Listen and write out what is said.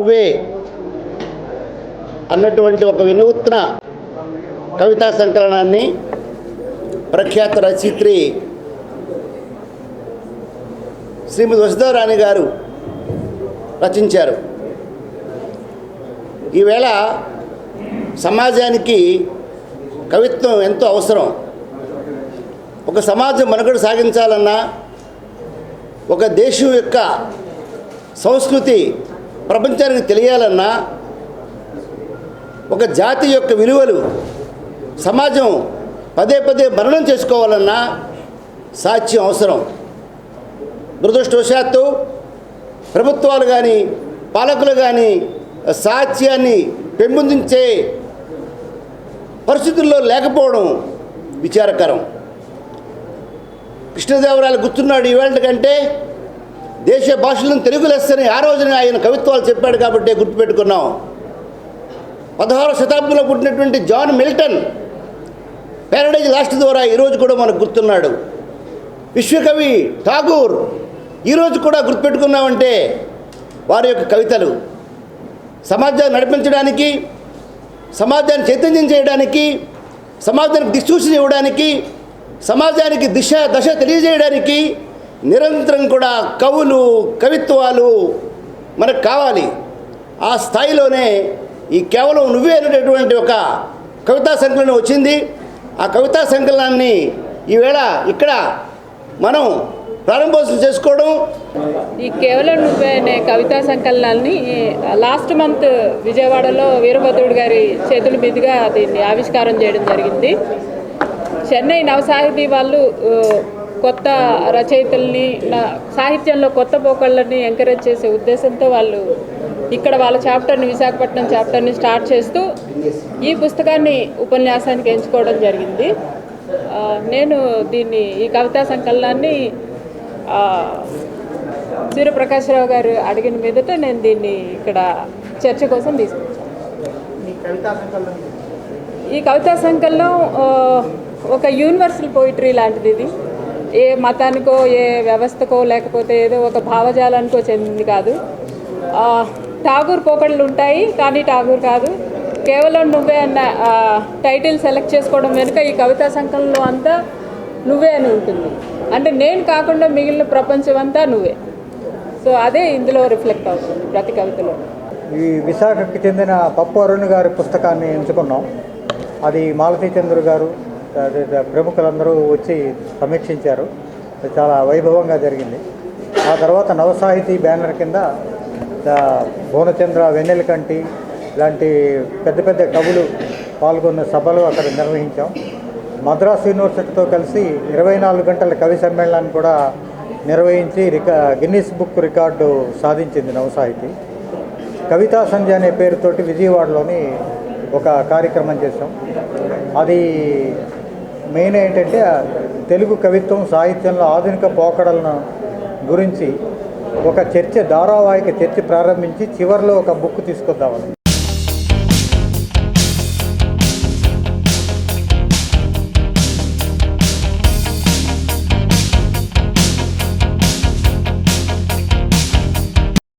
నువ్వే అన్నటువంటి ఒక వినూత్న కవితా సంకలనాన్ని ప్రఖ్యాత రచయిత్రి శ్రీమతి వసుధారాణి గారు రచించారు. ఈవేళ సమాజానికి కవిత్వం ఎంతో అవసరం. ఒక సమాజం మనుగడ సాగించాలన్నా ఒక దేశం యొక్క సంస్కృతి ప్రపంచానికి తెలియాలన్నా ఒక జాతి యొక్క విలువలు సమాజం పదే పదే మరణం చేసుకోవాలన్నా సాక్ష్యం అవసరం. దురదృష్టవశాత్తు ప్రభుత్వాలు కానీ పాలకులు కానీ సాక్ష్యాన్ని పెంపొందించే పరిస్థితుల్లో లేకపోవడం విచారకరం. కృష్ణదేవరాయలు గుర్తున్నాడు ఈవేళ కంటే దేశ భాషలను తెలుగు లెస్సని ఆ రోజున ఆయన కవిత్వాలు చెప్పాడు కాబట్టి గుర్తుపెట్టుకున్నాం. పదహారవ శతాబ్దంలో పుట్టినటువంటి జాన్ మిల్టన్ ప్యారడైజ్ లాస్ట్ ద్వారా ఈరోజు కూడా మనకు గుర్తున్నాడు. విశ్వకవి ఠాగూర్ ఈరోజు కూడా గుర్తుపెట్టుకున్నామంటే వారి యొక్క కవితలు. సమాజాన్ని నడిపించడానికి సమాజాన్ని చైతన్యం చేయడానికి సమాజానికి దిశూచన ఇవ్వడానికి సమాజానికి దిశ దశ తెలియజేయడానికి నిరంతరం కూడా కవులు కవిత్వాలు మనకు కావాలి. ఆ స్థాయిలోనే ఈ కేవలం నువ్వే అనేటటువంటి ఒక కవితా సంకలనం వచ్చింది. ఆ కవితా సంకలనాన్ని ఈవేళ ఇక్కడ మనం ప్రారంభోత్సవం చేసుకోవడం. ఈ కేవలం నువ్వే అనే కవితా సంకలనాన్ని లాస్ట్ మంత్ విజయవాడలో వీరభద్రుడు గారి చేతుల మీదుగా దీన్ని ఆవిష్కారం చేయడం జరిగింది. చెన్నై నవసాహితీ వాళ్ళు కొత్త రచయితల్ని నా- సాహిత్యంలో కొత్త పోకళ్ళని ఎంకరేజ్ చేసే ఉద్దేశంతో వాళ్ళు ఇక్కడ వాళ్ళ చాప్టర్ని విశాఖపట్నం చాప్టర్ని స్టార్ట్ చేస్తూ ఈ పుస్తకాన్ని ఉపన్యాసానికి ఎంచుకోవడం జరిగింది. నేను దీన్ని ఈ కవితా సంకలనాన్ని సూర్యప్రకాశ్రావు గారు అడిగిన మీదట నేను దీన్ని ఇక్కడ చర్చ కోసం తీసుకొచ్చాను. ఈ కవితా సంకలనం ఒక యూనివర్సల్ పోయిటరీ లాంటిది ఇది. ఏ మతానికో ఏ వ్యవస్థకో లేకపోతే ఏదో ఒక భావజాలానికో చెందింది కాదు. ఠాగూర్ పోకడలు ఉంటాయి కానీ ఠాగూర్ కాదు. కేవలం నువ్వే అన్న టైటిల్ సెలెక్ట్ చేసుకోవడం వెనుక ఈ కవితా సంకలనంలో అంతా నువ్వే అని ఉంటుంది. అంటే నేను కాకుండా మిగిలిన ప్రపంచం అంతా నువ్వే. సో అదే ఇందులో రిఫ్లెక్ట్ అవుతుంది ప్రతి కవితలో. ఈ విశాఖకి చెందిన పప్పు అరుణ్ గారి పుస్తకాన్ని ఎంచుకున్నాం. అది మాలతీ గారు ప్రముఖులందరూ వచ్చి సమీక్షించారు. చాలా వైభవంగా జరిగింది. ఆ తర్వాత నవసాహితీ బ్యానర్ కింద భువనచంద్ర వెన్నెలకంటి లాంటి పెద్ద పెద్ద కవులు పాల్గొన్న సభలు అక్కడ నిర్వహించాం. మద్రాస్ యూనివర్సిటీతో కలిసి ఇరవై నాలుగు గంటల కవి సమ్మేళనాన్ని కూడా నిర్వహించి రికా గిన్నిస్ బుక్ రికార్డు సాధించింది నవసాహితీ. కవితా సంధ్య అనే పేరుతోటి విజయవాడలోని ఒక కార్యక్రమం చేసాం అది మెయిన్ ఏంటంటే తెలుగు కవిత్వం సాహిత్యంలో ఆధునిక పోకడలను గురించి ఒక చర్చ ధారావాహిక చర్చ ప్రారంభించి చివరిలో ఒక బుక్ తీసుకొద్దామని